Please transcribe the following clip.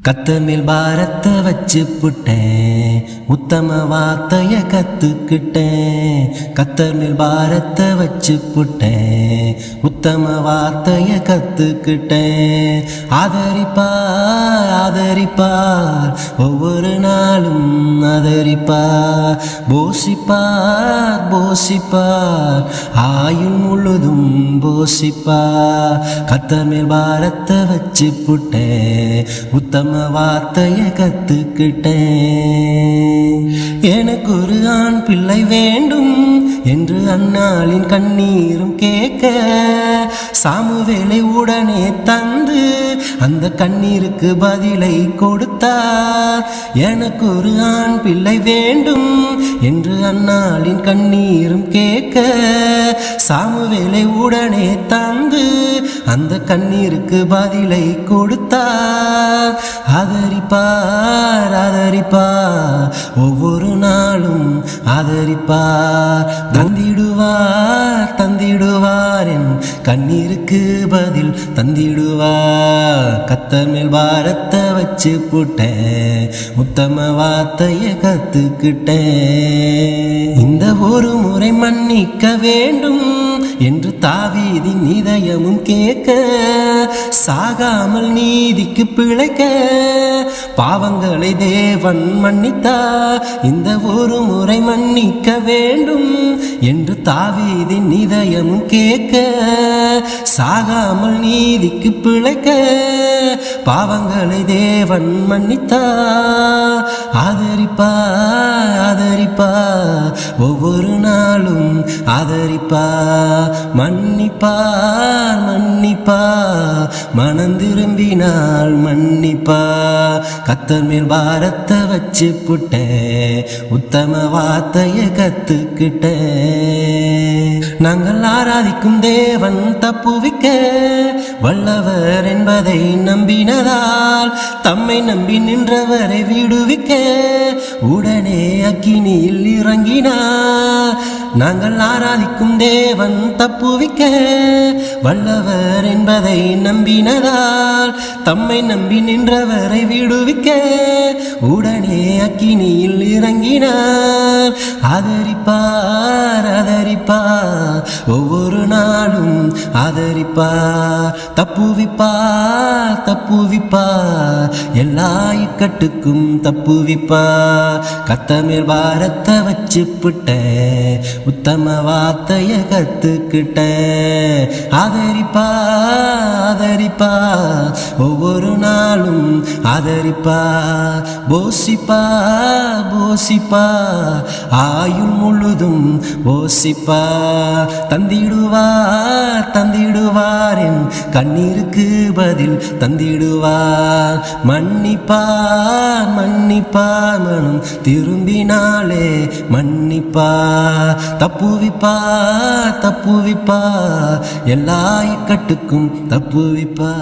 கத்தர் மேல் பாரத்தை வச்சு புட்டேன் உத்தம வார்த்தைய கத்துக்கிட்டேன் கத்தர் மேல் பாரத்தை வச்சு புட்டேன் உத்தம வார்த்தைய கத்துக்கிட்டேன் ஆதரிப்பார் ஆதரிப்பார் ஒவ்வொரு நாளும் ஆதரிப்பார் போசிப்பார் போசிப்பார் ஆயுள் முழுதும் போசிப்பார் கத்தர் மேல் பாரத்தை நம்ம வார்த்தைய கத்துக்கிட்டேன். எனக்கு ஒரு ஆண் பிள்ளை வேண்டும். என்று அன்னாளின் கண்ணீரும் கேட்க சாமுவேலை உடனே தந்து அந்த கண்ணீருக்கு பதிலை கொடுத்தார். எனக்கு ஒரு ஆண் பிள்ளை வேண்டும் என்று அன்னாளின் கண்ணீரும் கேட்க சாமுவேலை உடனே தந்து அந்த கண்ணீருக்கு பதிலை கொடுத்தார். ஆதரிப்பார் ஆதரிப்பார் ஒவ்வொரு நாளும் ஆதரிப்பார் தந்திடுவார் தந்திடுவார். கண்ணீருக்கு பதில் தந்திடுவா. கத்தர் மேல் பாரத்தை வச்சு போட்டேன் உத்தம வார்த்தைய கத்துக்கிட்டேன் இந்த ஒரு முறை மன்னிக்க வேண்டும் என்று தாவீதின் இதயமும் கேட்க. சாகாமல் நீதிக்கு பிழைக்க. பாவங்களை தேவன் மன்னித்தா. இந்த ஒரு முறை மன்னிக்க வேண்டும் என்று தாவீதின் இதயமும் கேட்க. சாகாமல் நீதிக்கு பிழைக்க பாவங்களை தேவன் மன்னித்தா. ஆதரிப்பா ஆதரிப்பா ஒவ்வொரு நாளும் ஆதரிப்பா. மன்னிப்பார் மன்னிப்பா மனம் திரும்பினால் மன்னிப்பா. கத்தர் மேல் பாரத்தை வச்சு புட்ட உத்தம வார்த்தைய கத்துக்கிட்ட. நாங்கள் ஆராதிக்கும் தேவன் தப்புவிக்க வல்லவர் என்பதை நம்பினதால் தம்மை நம்பி நின்றவரை விடுவிக்க உடனே அக்கினியில் இறங்கினார். நாங்கள் ஆராதிக்கும் தேவன் தப்புவிக்க வல்லவர் என்பதை நம்பினதால் தம்மை நம்பி நின்றவரை விடுவிக்க உடனே அக்கினியில் இறங்கினார். ஆதரிப்பார் ஆதரிப்பார் ஒவ்வொரு ஆதரிப்பார் தப்புவிப்பார் தப்புவிப்பார் எல்லா இக்கட்டுக்கும் தப்புவிப்பார் கத்தமிழ் பாரத்தை வச்சு புட்டேன் உத்தம வார்த்தைய கத்துக்கிட்ட. ஆதரிப்பா ஆதரிப்பா. ஒவ்வொரு நாளும் ஆதரிப்பா. போசிப்பா போசிப்பா. ஆயுள் முழுதும் போசிப்பா. தந்திடுவா கண்ணீருக்கு பதில் தந்திடுவார். மன்னிப்பார் மன்னிப்பார் மனம் திரும்பினாலே மன்னிப்பார். தப்புவிப்பா தப்புவிப்பா எல்லா இக்கட்டுக்கும் தப்புவிப்பா